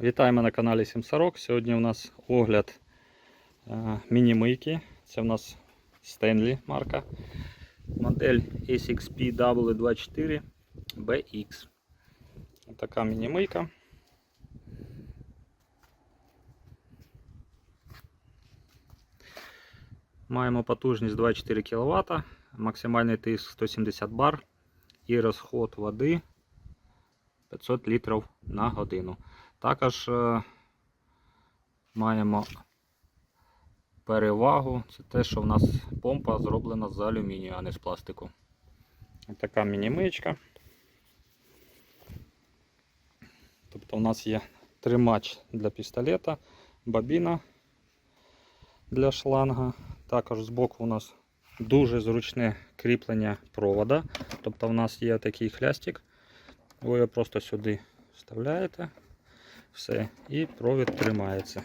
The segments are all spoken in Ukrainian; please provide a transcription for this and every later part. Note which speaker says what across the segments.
Speaker 1: Вітаємо на каналі Сімсорок. Сьогодні у нас огляд е, міні-мийки. Це у нас Stanley марка. Модель SXP W24 BX. Така міні-мийка. Маємо потужність 24 кВт, максимальний тиск 170 бар і розход води 500 літрів на годину. Також е, маємо перевагу, це те, що в нас помпа зроблена з алюмінію, а не з пластику. Така міні-миєчка. Тобто у нас є тримач для пістолета, бобіна для шланга. Також збоку у нас дуже зручне кріплення провода. Тобто у нас є такий хлястик. Ви його просто сюди вставляєте. Все, і провід тримається.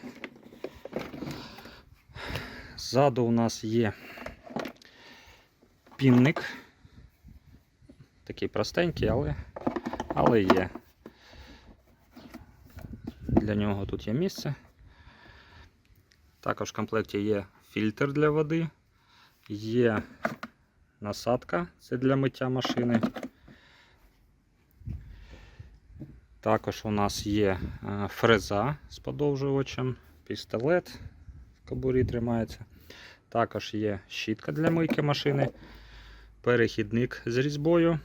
Speaker 1: Ззаду у нас є пінник. Такий простенький, але, але є. Для нього тут є місце. Також в комплекті є фільтр для води, є насадка, це для миття машини. Також у нас є е, фреза з подовжувачем, пістолет в кобурі тримається. Також є щітка для мийки машини, перехідник з різьбою.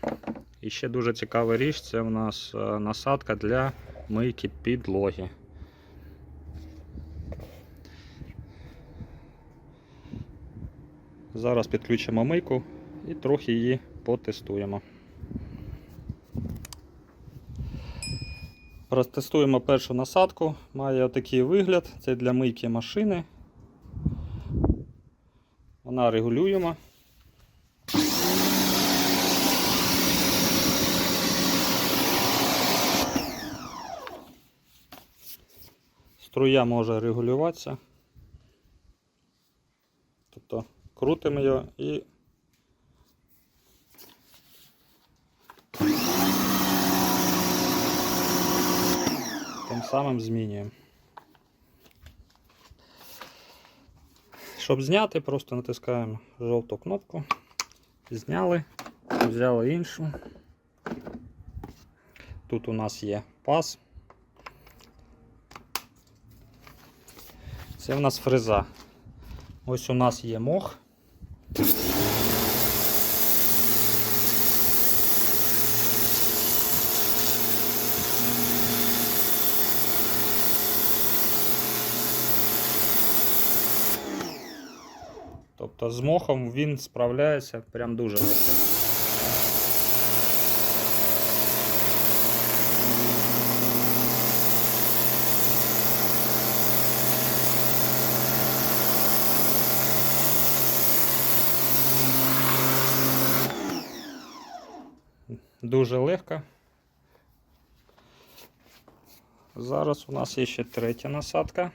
Speaker 1: І ще дуже цікава річ це у нас е, насадка для мийки підлоги. Зараз підключимо мийку і трохи її потестуємо. Розтестуємо першу насадку. Має отакий вигляд. Це для мийки машини. Вона регулюємо. Струя може регулюватися. Тобто крутимо його і самим змінюємо. Щоб зняти, просто натискаємо жовту кнопку. Зняли, взяли іншу. Тут у нас є паз. Це у нас фреза. Ось у нас є мох. Тобто з мохом він справляється прям дуже легко. Дуже легко. Зараз у нас є ще третя насадка.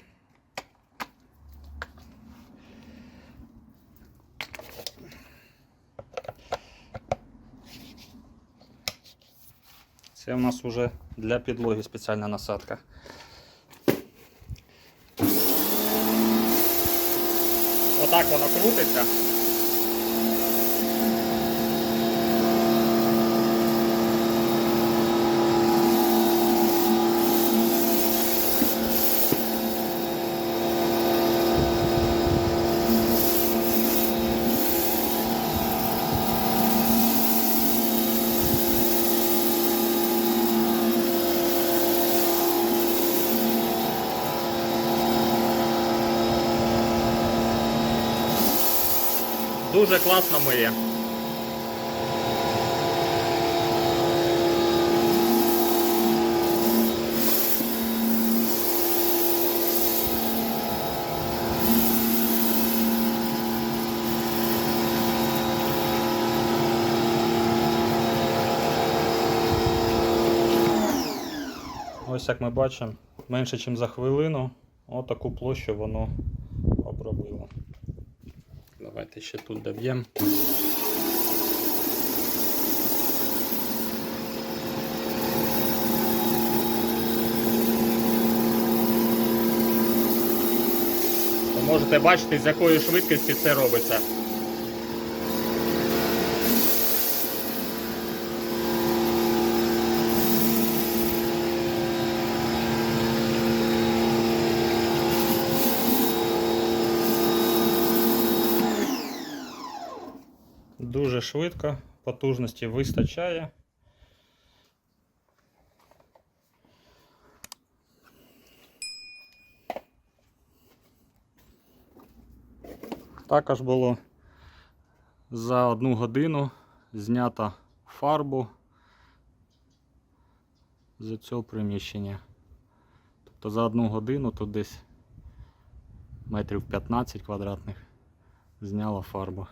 Speaker 1: Це у нас вже для підлоги спеціальна насадка. Отак воно крутиться. Дуже класно миє. Ось як ми бачимо, менше ніж за хвилину отаку площу воно. Давайте ще тут доб'ємо. Можете бачити, з якою швидкістю це робиться. Дуже швидко, потужності вистачає. Також було за одну годину знято фарбу з цього приміщення. Тобто за одну годину тут десь метрів 15 квадратних зняло фарбу.